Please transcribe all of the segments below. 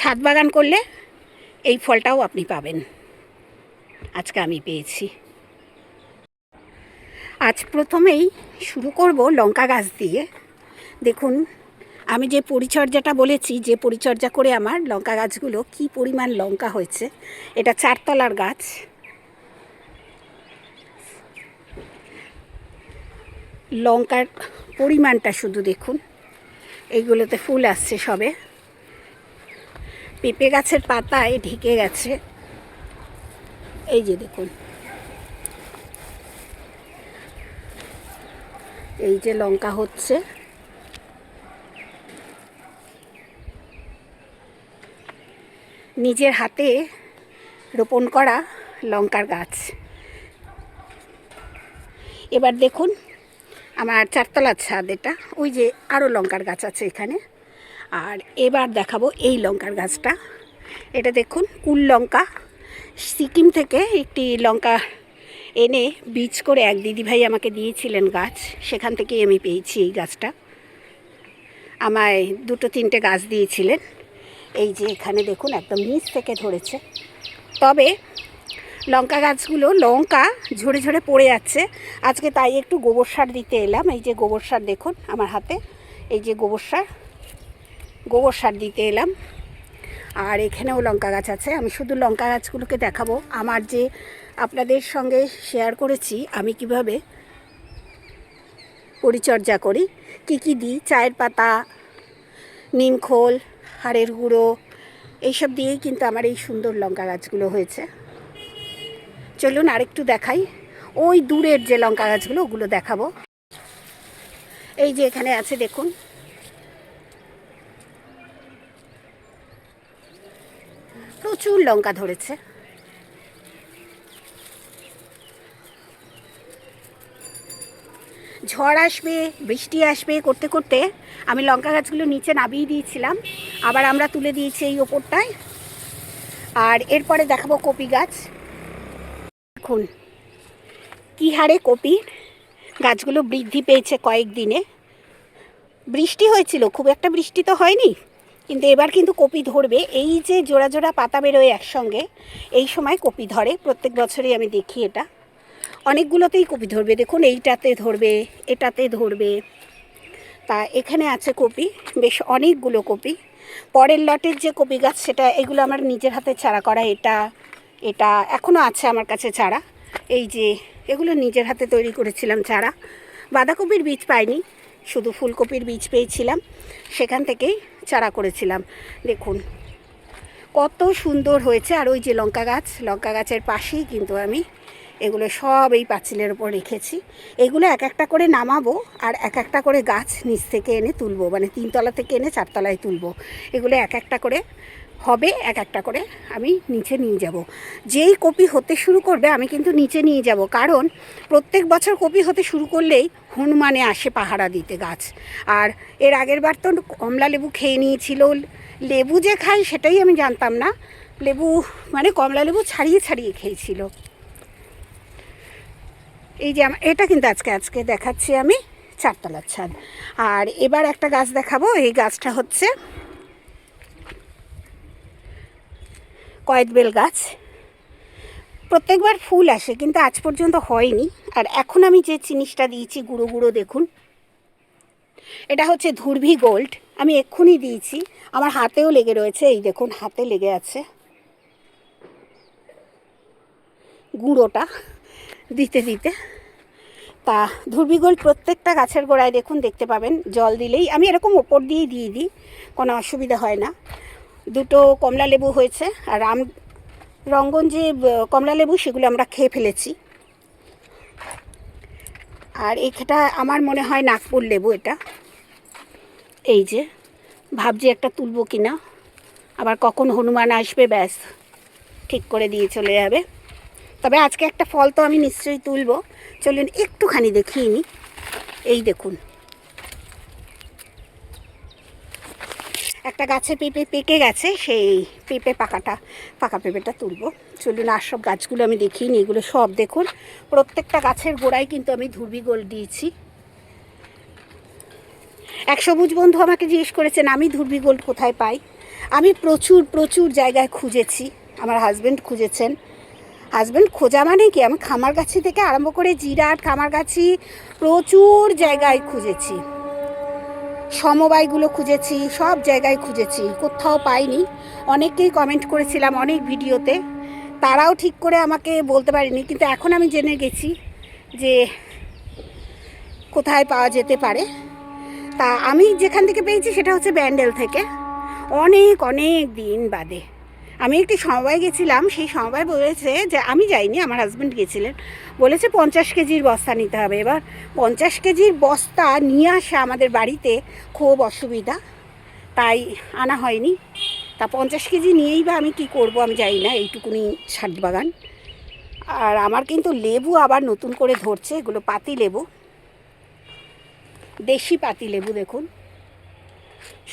ছাদ বাগান করলে এই ফলটাও আপনি পাবেন। আজকে আমি পেয়েছি। আজ প্রথমেই শুরু করব লঙ্কা গাছ দিয়ে। দেখুন, আমি যে পরিচর্যাটা বলেছি, যে পরিচর্যা করে আমার লঙ্কা গাছগুলো কি পরিমাণ লঙ্কা হয়েছে, এটা চারতলার গাছ। লঙ্কার পরিমাণটা শুধু দেখুন, এইগুলোতে ফুল আসছে সবে। পেঁপে গাছের পাতায় ঢেকে গেছে। এই যে দেখুন। এই যে লঙ্কা হচ্ছে। নিজের হাতে রোপণ করা লঙ্কার গাছ। এবার দেখুন, আমার চারতলার ছাদ এটা। ওই যে আরও লঙ্কার গাছ আছে এখানে। আর এবার দেখাবো এই লঙ্কার গাছটা। এটা দেখুন, কুল লঙ্কা। সিকিম থেকে একটি লঙ্কা এনে বীজ করে এক দিদিভাই আমাকে দিয়েছিলেন গাছ। সেখান থেকেই আমি পেয়েছি এই গাছটা। আমায় দুটো তিনটে গাছ দিয়েছিলেন। এই যে এখানে দেখুন, একদম নিচ থেকে ধরেছে। তবে লঙ্কা গাছগুলো লঙ্কা ঝরে ঝরে পড়ে যাচ্ছে। আজকে তাই একটু গোবর সার দিতে এলাম। এই যে গোবর সার দেখুন আমার হাতে। এই যে গোবর সার। গোবর সার দিতে এলাম। আর এখানেও লঙ্কা গাছ আছে। আমি শুধু লঙ্কা গাছগুলোকে দেখাবো। আমার যে আপনাদের সঙ্গে শেয়ার করেছি, আমি কীভাবে পরিচর্যা করি, কি কি দিই, চায়ের পাতা নিমখোল হাড়ের গুঁড়ো, এইসব দিয়েই কিন্তু আমার এই সুন্দর লঙ্কা গাছগুলো হয়েছে। চলুন আরেকটু দেখাই। ওই দূরের যে লঙ্কা গাছগুলো, ওগুলো দেখাবো। এই যে এখানে আছে, দেখুন। প্রচুর লঙ্কা ধরেছে। ঝড় আসবে, বৃষ্টি আসবে করতে করতে আমি লঙ্কা গাছগুলো নিচে নামিয়ে দিয়েছিলাম। আবার আমরা তুলে দিয়েছি এই ওপরটায়। আর এরপরে দেখাবো কপি গাছ। দেখুন, কী হারে কপি। গাছগুলো বৃদ্ধি পেয়েছে কয়েকদিনে। বৃষ্টি হয়েছিল, খুব একটা বৃষ্টি তো হয়নি। কিন্তু এবার কিন্তু কপি ধরবে। এই যে জোড়া জোড়া পাতা বেরোয় একসঙ্গে, এই সময় কপি ধরে। প্রত্যেক বছরই আমি দেখি এটা। অনেকগুলোতেই কপি ধরবে। দেখুন, এইটাতে ধরবে, এটাতে ধরবে। তা এখানে আছে কপি, বেশ অনেকগুলো কপি। পরের লটের যে কপি গাছ, সেটা এগুলো আমার নিজের হাতে চারা করা এটা এটা এখনও আছে আমার কাছে চারা এই যে এগুলো নিজের হাতে তৈরি করেছিলাম চারা বাঁধাকপির বীজ পাইনি। শুধু ফুলকপির বীজ পেয়েছিলাম, সেখান থেকেই চারা করেছিলাম। দেখুন, কত সুন্দর হয়েছে। আর ওই যে লঙ্কা গাছ, লঙ্কা গাছের পাশেই কিন্তু আমি এগুলো সব এই পাঁচিলের ওপর রেখেছি। এগুলো এক একটা করে নামাবো আর এক একটা করে গাছ নিচ থেকে এনে তুলবো মানে তিনতলা থেকে এনে চারতলায় তুলবো। এগুলো এক একটা করে হবে এক একটা করে আমি নিচে নিয়ে যাব। যেই কপি হতে শুরু করবে আমি কিন্তু নিচে নিয়ে যাব। কারণ প্রত্যেক বছর কপি হতে শুরু করলেই হনুমানে আসে পাহারা দিতে গাছ। আর এর আগের বার তো কমলা লেবু খেয়ে নিয়েছিল। লেবু যে খাই সেটাই আমি জানতাম না। লেবু মানে কমলা লেবু ছাড়িয়ে ছাড়িয়ে খেয়েছিল। এই যে এটা কিন্তু আজকে আজকে দেখাচ্ছি আমি চারতলার ছাদ। আর এবার একটা গাছ দেখাবো। এই গাছটা হচ্ছে কয়েদবেল গাছ। প্রত্যেকবার ফুল আসে, কিন্তু আজ পর্যন্ত হয়নি। আর এখন আমি যে জিনিসটা দিয়েছি, গুঁড়ো গুঁড়ো দেখুন। এটা হচ্ছে ধুরভি গোল্ড। আমি এক্ষুনি দিয়েছি। আমার হাতেও লেগে রয়েছে, এই দেখুন, হাতে লেগে আছে। গুঁড়োটা দিতে দিতে। তা ধুরবিগোল প্রত্যেকটা গাছের গোড়ায় দেখুন, দেখতে পাবেন। জল দিলেই, আমি এরকম ওপর দিয়েই দিয়ে দিই, কোনো অসুবিধা হয় না। দুটো কমলা লেবু হয়েছে আর আম রঙ্গন যে কমলা লেবু সেগুলো আমরা খেয়ে ফেলেছি। আর এটা আমার মনে হয় নাগপুর লেবু এটা। এই যে, ভাবছি একটা তুলবো কিনা। আবার কখন হনুমান আসবে, ব্যাস, ঠিক করে দিয়ে চলে যাবে। তবে আজকে একটা ফল তো আমি নিশ্চয়ই তুলবো। চলুন একটুখানি দেখিয়ে নিই এই দেখুন। একটা গাছে পেঁপে পেকে গেছে, সেই পেঁপে পাকাটা, পাকা পেঁপেটা তুলবো। চলুন, আর সব গাছগুলো আমি দেখিয়ে নিই, এগুলো সব দেখুন। প্রত্যেকটা গাছের গোড়ায় কিন্তু আমি ধুরবি গোল দিয়েছি। এক সবুজ বন্ধু আমাকে জিজ্ঞেস করেছেন, আমি ধুরবি গোল্ড কোথায় পাই? আমি প্রচুর প্রচুর জায়গায় খুঁজেছি। আমার হাজব্যান্ড খুঁজেছেন। হাজব্যান্ড খোঁজা মানে কি? আমি খামারগাছি থেকে আরম্ভ করে জিরাট খামারগাছি প্রচুর জায়গায় খুঁজেছি। সমবায়গুলো খুঁজেছি, সব জায়গায় খুঁজেছি, কোথাও পাইনি। অনেকেই কমেন্ট করেছিলাম অনেক ভিডিওতে। তারাও ঠিক করে আমাকে বলতে পারেনি, কিন্তু এখন আমি জেনে গেছি যে কোথায় পাওয়া যেতে পারে। তা আমি যেখান থেকে পেয়েছি সেটা হচ্ছে ব্যান্ডেল থেকে। অনেক অনেক দিন বাদে। আমি একটি সমবায় গেছিলাম, সেই সমবায় বলেছে যে আমি যাইনি, আমার হাজব্যান্ড গেছিলেন। বলেছে পঞ্চাশ কেজির বস্তা নিতে হবে। এবার পঞ্চাশ কেজির বস্তা নিয়ে আসা আমাদের বাড়িতে খুব অসুবিধা, তাই আনা হয়নি। তা পঞ্চাশ কেজি নিয়েই বা আমি কি করব আমি জানি না, এইটুকুনি ছাদ বাগান। আর আমার কিন্তু লেবু আবার নতুন করে ধরছে, এগুলো পাতি লেবু। দেশি পাতি লেবু দেখুন,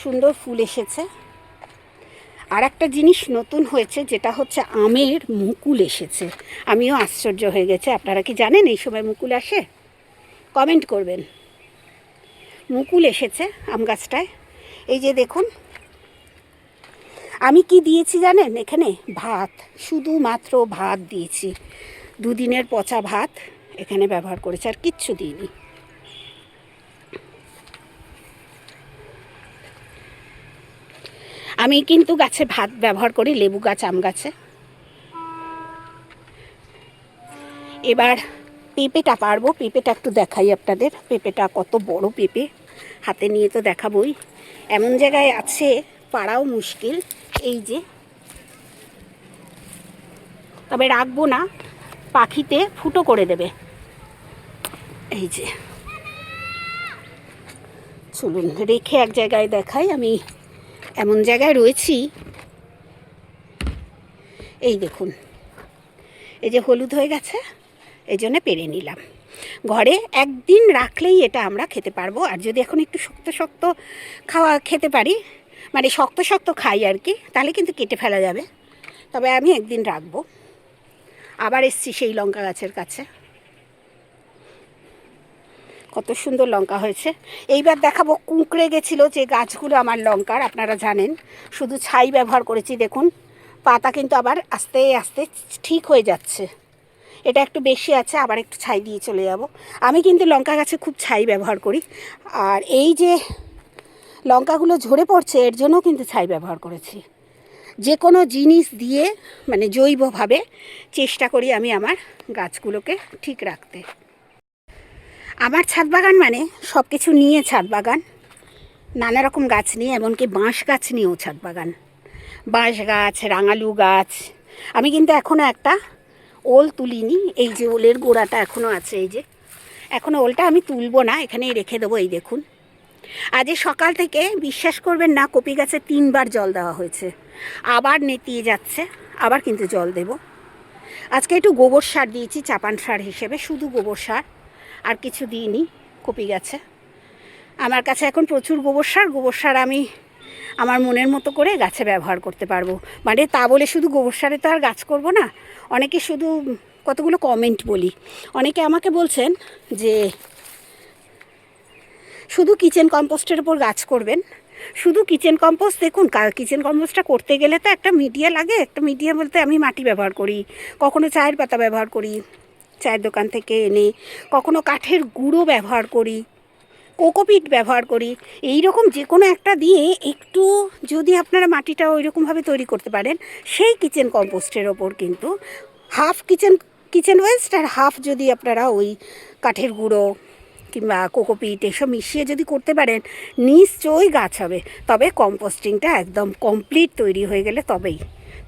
সুন্দর ফুল এসেছে। আর একটা জিনিস নতুন হয়েছে, যেটা হচ্ছে আমের মুকুল এসেছে। আমিও আশ্চর্য হয়ে গেছে। আপনারা কি জানেন এই সময় মুকুল আসে? কমেন্ট করবেন। মুকুল এসেছে আম গাছটায়। এই যে দেখুন, আমি কি দিয়েছি জানেন এখানে? ভাত, শুধুমাত্র ভাত দিয়েছি। দুদিনের পচা ভাত এখানে ব্যবহার করেছে, আর কিচ্ছু দিইনি। আমি কিন্তু গাছে ভাত ব্যবহার করি, লেবু গাছ, আম গাছে। এবার পেঁপেটা পারব, পেঁপেটা একটু দেখাই আপনাদের। পেঁপেটা কত বড় পেঁপে, হাতে নিয়ে তো দেখাবই। এমন জায়গায় আছে, পাড়াও মুশকিল, এই যে। তবে রাখব না, পাখিতে ফুটো করে দেবে। এই যে। চলুন, রেখে এক জায়গায় দেখাই, আমি এমন জায়গায় রয়েছি। এই দেখুন। এই যে হলুদ হয়ে গেছে, এই জন্য পেরে নিলাম। ঘরে একদিন রাখলেই এটা আমরা খেতে পারব। আর যদি এখন একটু শক্ত শক্ত খাওয়া খেতে পারি মানে শক্ত শক্ত খাই আর কি, তাহলে কিন্তু কেটে ফেলা যাবে। তবে আমি একদিন রাখব। আবার এসছি সেই লঙ্কা গাছের কাছে। কত সুন্দর লঙ্কা হয়েছে। এইবার দেখাবো কুঁকড়ে গেছিল যে গাছগুলো আমার লঙ্কার, আপনারা জানেন। শুধু ছাই ব্যবহার করেছি, দেখুন। পাতা কিন্তু আবার আস্তে আস্তে ঠিক হয়ে যাচ্ছে। এটা একটু বেশি আছে, আবার একটু ছাই দিয়ে চলে যাব। আমি কিন্তু লঙ্কা গাছে খুব ছাই ব্যবহার করি। আর এই যে লঙ্কাগুলো ঝরে পড়ছে, এর জন্য কিন্তু ছাই ব্যবহার করেছি। যে কোনো জিনিস দিয়ে মানে জৈবভাবে চেষ্টা করি আমি আমার গাছগুলোকে ঠিক রাখতে। আমার ছাদ বাগান মানে? সব কিছু নিয়ে ছাদ বাগান। নানা রকম গাছ নিয়ে, এমনকি বাঁশ গাছ নিয়েও ছাদ বাগান। বাঁশ গাছ, রাঙালু গাছ। আমি কিন্তু এখনও একটা ওল তুলিনি। এই যে ওলের গোড়াটা এখনও আছে, এই যে। এখনও ওলটা আমি তুলবো না, এখানেই রেখে দেবো, এই দেখুন। আজ সকাল থেকে বিশ্বাস করবেন না, কপি গাছে তিনবার জল দেওয়া হয়েছে। আবার নেতিয়ে যাচ্ছে, আবার কিন্তু জল দেব। আজকে একটু গোবর সার দিয়েছি, চাপান সার হিসেবে, শুধু গোবর সার। আর কিছু দিইনি, কপি গাছে। আমার কাছে এখন প্রচুর গোবর সার গোবর সার আমি আমার মনের মতো করে গাছে ব্যবহার করতে পারব। মানে তা বলে শুধু গোবর সারে তো আর গাছ করব না, অনেকে শুধু কতগুলো কমেন্ট বলি। অনেকে আমাকে বলছেন যে শুধু কিচেন কম্পোস্টের ওপর গাছ করবেন, শুধু কিচেন কম্পোস্ট দেখুন কিচেন কম্পোস্টটা করতে গেলে তো একটা মিডিয়া লাগে, একটা মিডিয়া বলতে আমি মাটি ব্যবহার করি, কখনো চায়ের পাতা ব্যবহার করি চায়ের দোকান থেকে এনে কখনো কাঠের গুঁড়ো ব্যবহার করি, কোকোপিট ব্যবহার করি এই রকম যে কোনো একটা দিয়ে একটু যদি আপনারা মাটিটা ওই রকমভাবে তৈরি করতে পারেন, সেই কিচেন কম্পোস্টের ওপর কিন্তু হাফ কিচেন কিচেন ওয়েস্ট আর হাফ যদি আপনারা ওই কাঠের গুঁড়ো কিংবা কোকোপিট এসব মিশিয়ে যদি করতে পারেন, নিশ্চয়ই গাছ হবে। তবে কম্পোস্টিংটা একদম কমপ্লিট তৈরি হয়ে গেলে তবেই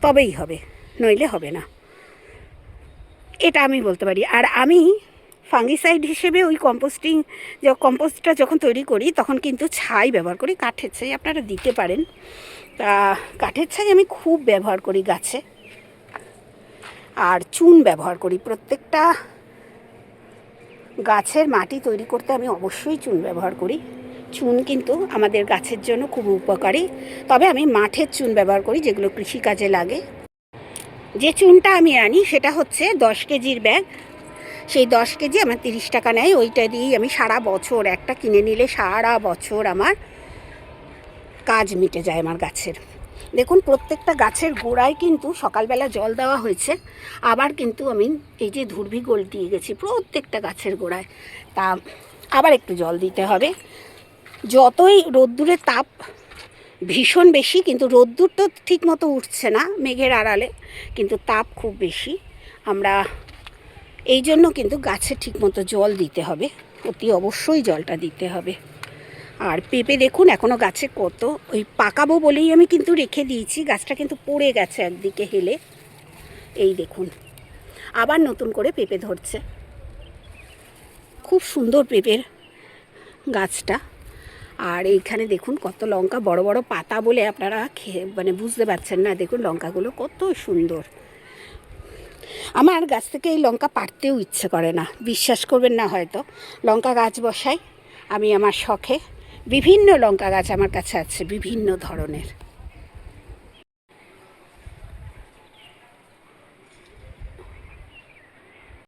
তবেই হবে, নইলে হবে না। এটা আমি বলতে পারি। আর আমি ফাঙ্গিসাইড হিসেবে ওই কম্পোস্টিং যে কম্পোস্টটা যখন তৈরি করি, তখন কিন্তু ছাই ব্যবহার করি, কাঠের ছাই আপনারা দিতে পারেন। তা, কাঠের ছাই আমি খুব ব্যবহার করি গাছে। আর চুন ব্যবহার করি। প্রত্যেকটা গাছের মাটি তৈরি করতে আমি অবশ্যই চুন ব্যবহার করি। চুন কিন্তু আমাদের গাছের জন্য খুব উপকারী। তবে আমি মাঠের চুন ব্যবহার করি, যেগুলো কৃষিকাজে লাগে। যে চুনটা আমি আনি, সেটা হচ্ছে দশ কেজির ব্যাগ। সেই দশ কেজি আমার তিরিশ টাকা নেয়। ওইটা দিয়েই আমি সারা বছর একটা কিনে নিলে সারা বছর আমার কাজ মিটে যায় আমার গাছের। দেখুন, প্রত্যেকটা গাছের গোড়ায় কিন্তু সকালবেলা জল দেওয়া হয়েছে। আবার কিন্তু আমি এই যে ধুরবি গোল দিয়ে গেছি প্রত্যেকটা গাছের গোড়ায়। তা আবার একটু জল দিতে হবে। যতই রোদ্দুরের তাপ ভীষণ বেশি, কিন্তু রোদ্দুর তো ঠিক মতো উঠছে না মেঘের আড়ালে, কিন্তু তাপ খুব বেশি। আমরা এই জন্য কিন্তু গাছে ঠিকমতো জল দিতে হবে, অতি অবশ্যই জলটা দিতে হবে। আর পেঁপে দেখুন এখনও গাছে কত, ওই পাকাবো বলেই আমি কিন্তু রেখে দিয়েছি, গাছটা কিন্তু পড়ে গেছে একদিকে হেলে। এই দেখুন, আবার নতুন করে পেঁপে ধরছে। খুব সুন্দর পেঁপের গাছটা। আর এইখানে দেখুন কত লঙ্কা, বড় বড় পাতা বলে আপনারা খেয়ে মানে বুঝতে পারছেন না, দেখুন লঙ্কাগুলো কত সুন্দর। আমার গাছ থেকে এই লঙ্কা পারতেও ইচ্ছে করে না, বিশ্বাস করবেন না হয়তো। লঙ্কা গাছ বসাই, আমি আমার শখে, বিভিন্ন লঙ্কা গাছ আমার কাছে আছে, বিভিন্ন ধরনের।